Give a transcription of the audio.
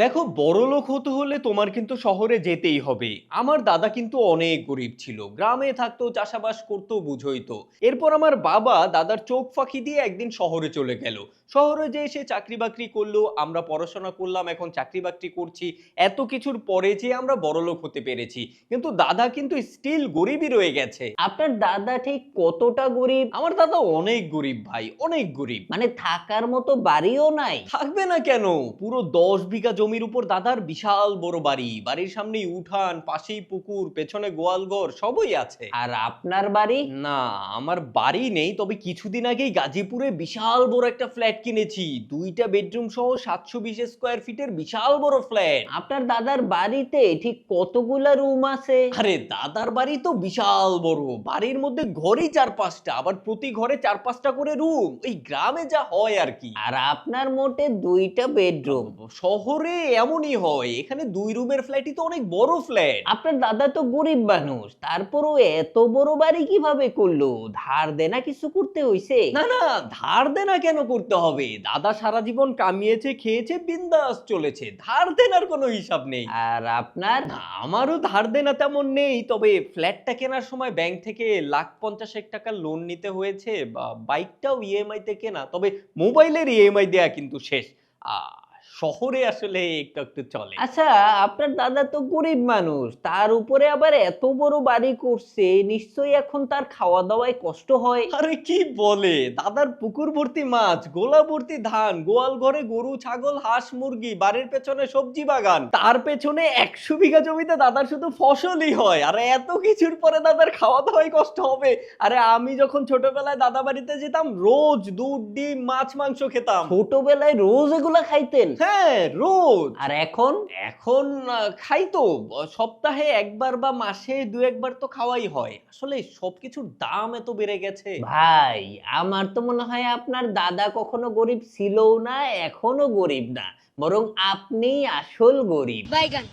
দেখো বড় লোক হতে হলে তোমার কিন্তু শহরে যেতেই হবে। আমার দাদা কিন্তু অনেক গরিব ছিল। গ্রামে থাকতো চাষাবাস করতো বুঝোই তো। এরপর আমার বাবা দাদার চোখ ফাঁকি দিয়ে একদিন শহরে চলে গেল। শহরে যে এসে চাকরি বাকরি করল আমরা পড়াশোনা করলাম এখন চাকরি বাকরি করছি। এত কিছুর পরে যে আমরা বড়লোক হতে পেরেছি। কিন্তু দাদা কিন্তু স্টিল গরিবই রয়ে গেছে। আপনার দাদা ঠিক কতটা গরিব? আমার দাদা অনেক গরিব ভাই অনেক গরিব। মানে থাকার মতো বাড়িও নাই। থাকবে না কেন? পুরো দশ বিঘা জমির উপর দাদার বিশাল বড় বাড়ি। বাড়ির সামনেই উঠান পাশেই পুকুর পেছনে গোয়ালঘর সবই আছে। আর আপনার বাড়ি? না আমার বাড়ি নেই তবে কিছুদিন আগেই গাজীপুরে বিশাল বড় একটা ফ্ল্যাট কিনেছি। দুইটা বেডরুম সহ সাতশো বিশ স্কোয়ার ফিটের বিশাল বড় ফ্ল্যাট। আপনার দাদার বাড়িতে ঠিক কতগুলা রুম আছে? আরে দাদার বাড়ি তো বিশাল বড়। বাড়ির মধ্যে ঘরই চার পাঁচটা আবার প্রতি ঘরে চার পাঁচটা করে রুম। এই গ্রামে যা হয় আর কি। আর আপনার মোটে দুইটা বেডরুম। শহরে এমনই হয় এখানে দুই রুমের ফ্ল্যাটই তো অনেক বড় ফ্ল্যাট। আপনার দাদা তো গরিব মানুষ তারপরও এত বড় বাড়ি কীভাবে করল? ধার দেনা কিছু করতে হইছে? না না ধার দেনা কেন করতে হবে? দাদা সারা জীবন কামিয়েছে খেয়েছে বিন্দাস চলেছে ধার দেনার কোনো হিসাব নেই। আর আপনার? না আমারও ধার দেনা তেমন নেই তবে ফ্ল্যাটটা কেনার সময় ব্যাংক থেকে লাখ পঞ্চাশ এক টাকা লোন নিতে হয়েছে বা বাইকটাও ইএমআই তে কেনা তবে মোবাইলের ইএমআই দেয়া কিন্তু শেষ। শহরে আসলে একটু একটু চলে। আচ্ছা আপনার দাদা তো গরিব মানুষ তার উপরে আবার এত বড় বাড়ি করছে নিশ্চয়ই এখন তার খাওয়া দাওয়ায় কষ্ট হয়। আরে কি বলে? দাদার পুকুর ভর্তি মাছ গোলা ভর্তি ধান গোয়াল ঘরে গরু ছাগল হাঁস মুরগি বাড়ির পেছনে সবজি বাগান তার পেছনে একশো বিঘা জমিতে দাদার শুধু ফসলই হয়। আরে এত কিছুর পরে দাদার খাওয়া দাওয়াই কষ্ট হবে। আরে আমি যখন ছোটবেলায় দাদা বাড়িতে যেতাম রোজ দুধ ডিম মাছ মাংস খেতাম। ছোটবেলায় রোজ এগুলা খাইতেন? হ্যাঁ রোজ। আর এখন? এখন খাই তো। সপ্তাহে একবার বা মাসে দু একবার তো খাওয়াই হয়। আসলে সবকিছুর দাম এত বেড়ে গেছে। ভাই আমার তো মনে হয় আপনার দাদা কখনো গরিব ছিলও না এখনও গরিব না। বরং আপনি আসল গরিব। বাইগান।